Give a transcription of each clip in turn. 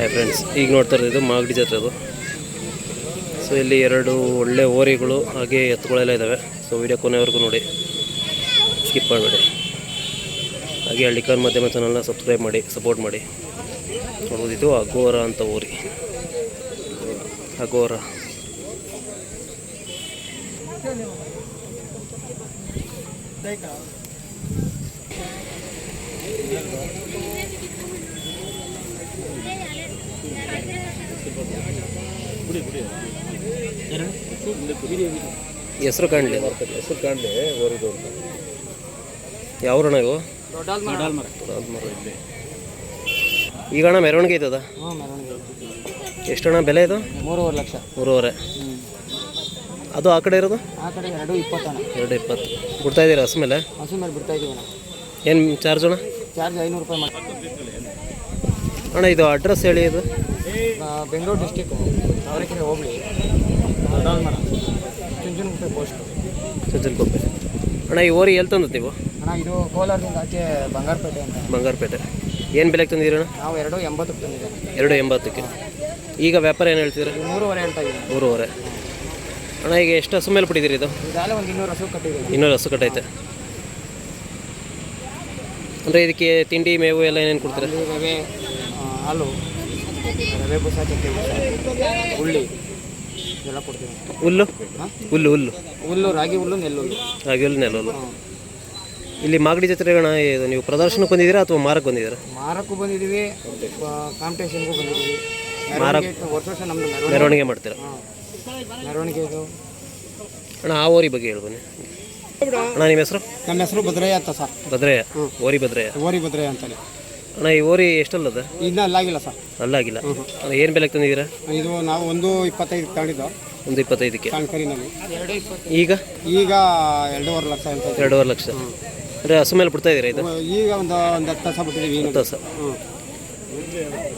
Hi friends ಈಗ ನೋಡ್ತಾ ಇರೋದು ಇದು ಮಾಗಡಿ ಜಾತ್ರೆ ಅದು. ಸೊ ಇಲ್ಲಿ ಎರಡು ಒಳ್ಳೆ ಓರಿಗಳು ಹಾಗೆ ಎತ್ತುಗಳೆಲ್ಲ ಇದ್ದಾವೆ ಸೊ ವಿಡಿಯೋ ಕೊನೆವರೆಗೂ ನೋಡಿ. ಸ್ಕಿಪ್ ಮಾಡಬೇಡಿ. ಹಾಗೆ ಹಳ್ಳಿಕಾನ್ ಮಾಧ್ಯಮ ಚಾನಲ್ನ ಸಬ್ಸ್ಕ್ರೈಬ್ ಮಾಡಿ ಸಪೋರ್ಟ್ ಮಾಡಿ. ನೋಡ್ಬೋದು ಇದು ಅಗೋರ ಅಂತ ಓರಿ ಅಗೋರ ಹೆಸರು ಕಾಣಲಿ ಹೆಸರು ಕಾಣಲಿ. ಓರಿದು ಅಂತ ಯಾವ್ರಣ ಇವು ದೊಡ್ಡಾಲ್ಮರ ಇಲ್ಲಿ. ಈಗ ಅಣ್ಣ ಮೆರವಣಿಗೆ ಐತದ? ಎಷ್ಟು ಅಣ್ಣ ಬೆಲೆ ಇದು? ಮೂರುವರೆ ಲಕ್ಷ. ಮೂರುವರೆ. ಅದು ಆ ಕಡೆ ಇರೋದು? ಆ ಕಡೆ ಎರಡು ಇಪ್ಪತ್ತಣ್ಣ ಎರಡು ಇಪ್ಪತ್ತು. ಬಿಡ್ತಾ ಇದ್ದೀರಾ ಹಸು ಮೇಲೆ? ಹಸು ಮೇಲೆ ಬಿಡ್ತಾ ಅಣ್ಣ. ಏನು ಚಾರ್ಜ್ ಅಣ್ಣ? ಚಾರ್ಜ್ ಐನೂರು ರೂಪಾಯಿ ಮಾಡಿ ಅಣ್ಣ ಇದು ಅಡ್ರೆಸ್ ಹೇಳಿ ಇದು. ಬೆಂಗಳೂರು ಡಿಸ್ಟಿಕ್ ಅವರಕ್ಕೆ ಹೋಬಳಿ ದೊಡ್ಡಾಲ್ಮರ ಚುಂಚನಗುಪ್ಪೆ ಪೋಸ್ಟು ಚುಂಚನಗುಪ್ಪೆ. ಅಣ್ಣ ಈ ಓರಿ ಎಲ್ಲಿ ತಂದದ್ದು ನೀವು? ಅಣ್ಣ ಇದು ಕೋಲಾರದಿಂದ ಆಚೆ ಬಂಗಾರಪೇಟೆ ಅಂತ. ಬಂಗಾರಪೇಟೆ. ಏನು ಬೆಲೆಗೆ ತಂದಿದ್ದೀರಣ್ಣ ನಾವು ಎರಡು ಎಂಬತ್ತಕ್ಕೆ ತಂದಿದ್ದೀವಿ. ಎರಡು ಎಂಬತ್ತಕ್ಕೆ. ಈಗ ವ್ಯಾಪಾರ ಏನು ಹೇಳ್ತೀರಿ? ಇದು ಮೂರುವರೆ ಹೇಳ್ತಾ ಇದ್ದೀನಿ ಮೂರುವರೆ. ಅಣ್ಣ ಈಗ ಎಷ್ಟು ಹಸು ಮೇಲೆ ಬಿಟ್ಟಿದ್ದೀರಿ ಇದು? ಒಂದು ಇನ್ನೂರು ಹಸು ಕಟ್ಟಿದ್ದೀವಿ. ಇನ್ನೂರು ಹಸು ಕಟ್ಟೈತೆ. ಅಂದರೆ ಇದಕ್ಕೆ ತಿಂಡಿ ಮೇವು ಎಲ್ಲ ಏನೇನು ಕೊಡ್ತೀರಾ? ಹಾಲು ರವೆ ಬಸ ಚಕ್ಕೆ ಬುಸ ಹುಳ್ಳಿ ಇದೆಲ್ಲ ಕೊಡ್ತೀವಿ ಹುಲ್ಲು? ಹುಲ್ಲು ಹುಲ್ಲು. ಹುಲ್ಲು ರಾಗಿ ಹುಲ್ಲು ನೆಲ್ಲುಲ್ಲು ರಾಗಿ ಹುಲ್ಲು ನೆಲ್ಲುಲ್ಲು ಇಲ್ಲಿ ಮಾಗಡಿ ಜಾತ್ರೆಗಣ ಇದು ನೀವು ಪ್ರದರ್ಶನಕ್ಕೆ ಬಂದಿದ್ದೀರಾ ಅಥವಾ ಮಾರಕ್ಕೆ ಬಂದಿದ್ದೀರಾ? ಮಾರಕ್ಕೂ ಬಂದಿದ್ದೀವಿ ಕಾಂಪಿಟೇಷನ್ಗೂ ಬಂದಿದ್ದೀವಿ. ಮಾರಕ್ ವರ್ಷ ವರ್ಷ ನಮ್ಮದು ಮೆರವಣಿಗೆ. ಮಾಡ್ತೀರಾ? ಮೆರವಣಿಗೆ ಅಣ್ಣ ಆ ಓರಿ ಬಗ್ಗೆ ಹೇಳ್ಬನ್ನಿ ಅಣ್ಣ ನಿಮ್ಮ ಹೆಸರು? ನಮ್ಮ ಹೆಸರು ಭದ್ರಯ್ಯ ಅಂತ ಸರ್. ಭದ್ರಯ್ಯ. ಓರಿ ಭದ್ರಯ್ಯ. ಓರಿ ಭದ್ರಯ್ಯ ಅಂತಲೇ. ಅಣ್ಣ ಈ ಓರಿ ಎಷ್ಟಲ್ಲದ ಇನ್ನೂ ಅಲ್ಲಾಗಿಲ್ಲ ಸರ್. ಅಲ್ಲಾಗಿಲ್ಲ. ಅಣ್ಣ ಏನು ಬೆಲೆಗೆ ತಂದಿದ್ದೀರಾ? ಇದು ನಾವು ಒಂದು ಇಪ್ಪತ್ತೈದು ತಗೊಂಡಿದ್ದು? ಒಂದು ಇಪ್ಪತ್ತೈದಕ್ಕೆ. ಕಣ್ಕರಿನಲ್ಲಿ ಈಗ? ಈಗ ಎರಡೂವರೆ ಲಕ್ಷ ಅಂತ ಇದೆ. ಎರಡೂವರೆ ಲಕ್ಷ. ಅಂದರೆ ಹಸು ಮೇಲೆ ಬಿಡ್ತಾ ಇದ್ದೀರಾ ಇದು? ಈಗ ಒಂದು ಒಂದು ಹತ್ತು ಹಸ ಬಿಟ್ಟಿದ್ದೀವಿ ಈಗ ಹತ್ತು ಹಸ ಹ್ಞೂ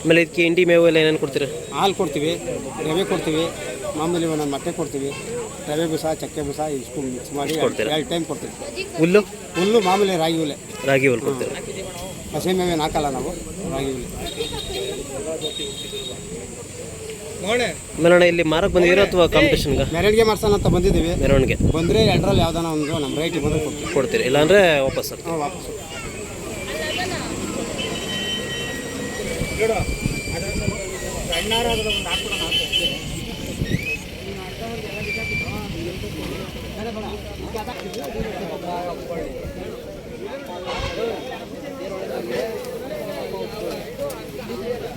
ಆಮೇಲೆ ಇದಕ್ಕೆ ಇಂಡಿ ಮೇವು ಎಲ್ಲ ಏನೇನು ಕೊಡ್ತೀರಾ? ಹಾಲು ಕೊಡ್ತೀವಿ ರವೆ ಕೊಡ್ತೀವಿ ಮಾಮೂಲಿ ಒಂದೊಂದು ಮೊಟ್ಟೆ ಕೊಡ್ತೀವಿ ರವೆ ಬುಸ ಚಕ್ಕೆ ಬುಸ ಇಷ್ಟು ಮಿಕ್ಸ್ ಮಾಡಿ ಎರಡು ಟೈಮ್ ಕೊಡ್ತೀವಿ. ಹುಲ್ಲು? ಹುಲ್ಲು ಮಾಮೂಲಿ ರಾಗಿ ಹುಲ್ಲೆ. ರಾಗಿ ಹುಲ್ಲು ಕೊಡ್ತೀರಾ? ಹಸಿ ಮೇವೇನು ಹಾಕಲ್ಲ ನಾವು. ರಾಗಿ ಇಲ್ಲಿ ಮಾರಕ್ಕೆ ಬಂದಿರೋ ಅಥವಾ ಕಾಂಪಿಟೇಷನ್ಗೆ ಮೆರವಣಿಗೆ ಮಾಡ್ಸೋಣ ಅಂತ ಬಂದಿದ್ದೀವಿ. ಮೆರವಣಿಗೆ. ಬಂದರೆ ಎರಡರಲ್ಲಿ ಯಾವ್ದಾನ ಒಂದು ನಮ್ಮ ರೈಟ್ ಬಂದು ಕೊಡ್ತೀವಿ. ಕೊಡ್ತೀರಿ. ಇಲ್ಲಾಂದರೆ ವಾಪಸ್ ಹಾಂ ವಾಪಸ್ ವಾಪಸ್ಸು